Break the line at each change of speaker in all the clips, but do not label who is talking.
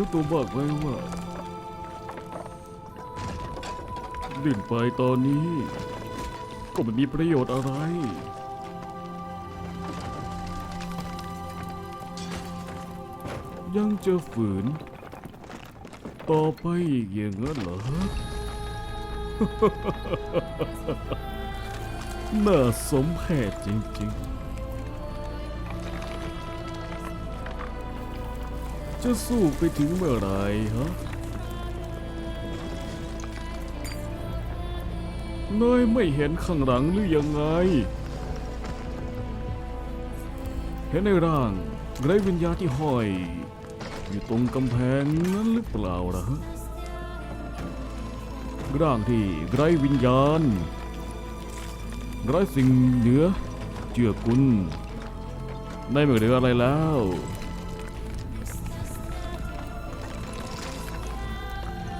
รู้ตัวบ้างไหมว่าดื่นไปตอนนี้ ก็ไม่มีประโยชน์อะไร ยังจะฝืน ต่อไปอีกอย่างนั้นเหรอ น่าสมเพชจริงๆ จะสู้ไปถึงเมื่อไรฮะ นายไม่เห็นข้างหลังหรือยังไง เห็นในร่างไร้วิญญาณที่ห้อย อยู่ตรงกำแพงนั้นหรือเปล่าล่ะฮะ ร่างที่ไร้วิญญาณ ไร้สิ่งเหนือเจือกุลได้ไม่เหลืออะไรแล้ว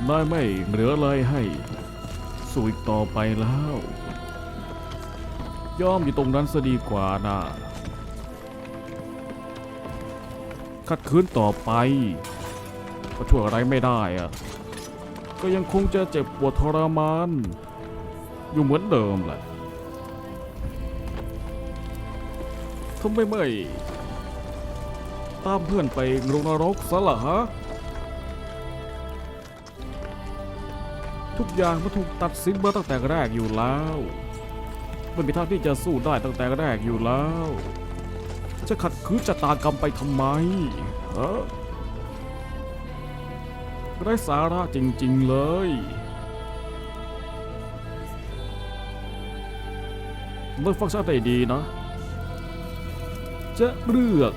ได้ไม่เหลืออะไรให้สู้อีกต่อไปแล้วยอมอยู่ตรงนั้นซะดีกว่านะ ขัดขืนต่อไป ก็ช่วยอะไรไม่ได้อะก็ยังคงจะเจ็บปวดทรมาน อยู่เหมือนเดิมแหละทำไมไม่ ตามเพื่อนไปลงนรกซะล่ะฮะ ทุกอย่างมันถูกตัดสินมาตั้งแต่แรกอยู่แล้วไม่มีทางที่จะสู้ได้ตั้งแต่แรกอยู่แล้ว จะขัดขืนชะตากรรมไปทำไมฮะไร้สาระจริง ๆ เลยเมื่อฟังฉันได้ดีนะ จะเลือก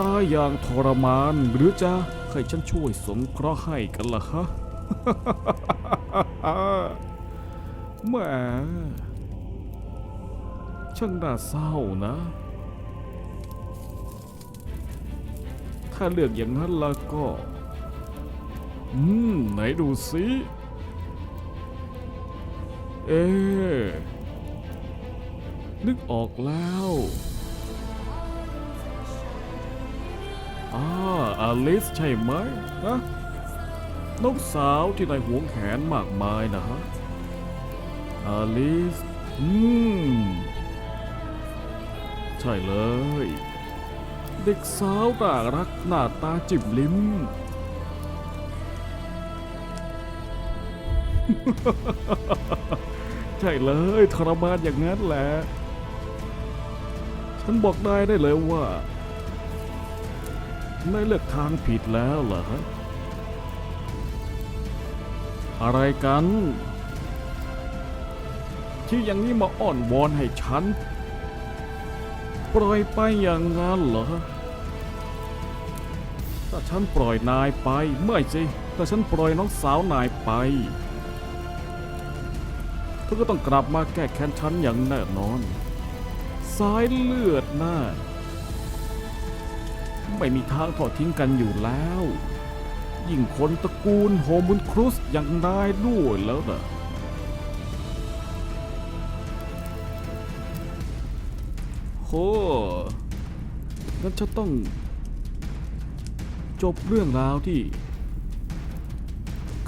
ตายอย่างทรมานหรือจะให้ฉันช่วยสงเคราะห์ให้กันล่ะฮะ แหมช่างน่าเศร้านะ ถ้าเลือกอย่างนั้นแล้วก็ อืม ไหนดูสิเอ๊นึกออกแล้วอ่าอลิสใช่ไหมนะ น้องสาวที่นายหวงแหนมากมายนะฮะอลิส อืม ใช่เลย เด็กสาวน่ารักหน้าตาจิบลิ้ม ใช่เลยทรมานอย่างนั้นแหละ ฉันบอกนายได้เลยว่า นายเลือกทางผิดแล้วเหรอฮะ อะไรกัน ที่อย่างนี้มาอ้อนวอนให้ฉัน ปล่อยไปอย่างนั้นเหรอ ถ้าฉันปล่อยนายไปไม่สิถ้าฉันปล่อยน้องสาวนายไปเธอก็ต้องกลับมาแก้แค้นฉันอย่างแน่นอน สายเลือดหน้า ไม่มีทางทอดทิ้งกันอยู่แล้ว ยิ่งคนตระกูลโฮมุนครุสอย่างนายด้วยแล้วนะโหงั้นฉันต้อง จบเรื่องราวที่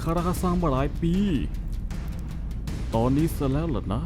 คาราคาซังมาหลายปี ตอนนี้ซะแล้วเหรอนะ